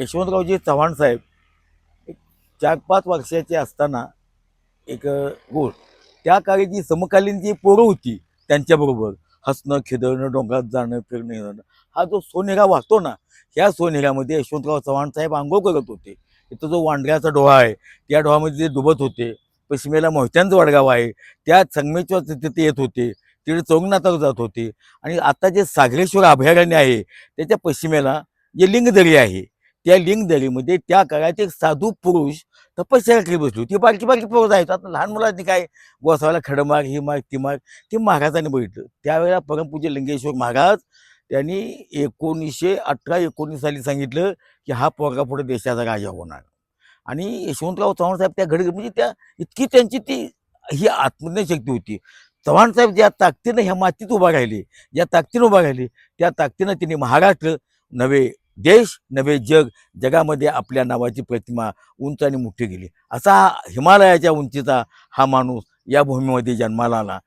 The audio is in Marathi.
यशवंतरावजी चव्हाण साहेब एक चार पाच वर्षाचे असताना एक गोड त्या काळी जी समकालीन जी पोरं होती त्यांच्याबरोबर हसणं खिदळणं डोंगरात जाणं फिरणं येणं हा जो सोनेरा वाहतो ना ह्या सोनेऱ्यामध्ये यशवंतराव चव्हाण साहेब आंघोळ करत होते. इथं जो वांडऱ्याचा डोहा आहे त्या डोहामध्ये ते डुबत होते पश्चिमेला मोहित्यांचं वडगाव आहे त्या संगमेश्वर तिथे येत होते तिकडे चौगनाथावर जात होते. आणि आता जे सागरेश्वर अभयारण्य आहे त्याच्या पश्चिमेला जे लिंगदरी आहे त्या लिंगदरीमध्ये त्या काळात एक साधू पुरुष तपश्चर्या करी बसली. होती बारकी बारकी पोरं आहेत आता लहान मुलांनी काय गोसावायला खडमार ही माग ती माग ते महाराजांनी बघितलं. त्यावेळेला परमपूज्य लिंगेश्वर महाराज त्यांनी एकोणीसशे अठरा एकोणीस साली सांगितलं की हा पोरगा पुढे देशाचा राजा होणार. आणि यशवंतराव चव्हाण साहेब त्या घडी म्हणजे त्या इतकी त्यांची ती ही आत्मशक्ती होती. चव्हाण साहेब ज्या ताकदीनं ह्या मातीत उभा राहिले ज्या ताकदीनं उभा राहिले त्या ताकदीनं त्यांनी महाराष्ट्र नवे देश नवे जग जगामध्ये आपल्या नावाची प्रतिमा उंच आणि मोठी गेली असा हिमालयाच्या उंचीचा हा माणूस या भूमीमध्ये जन्माला आला.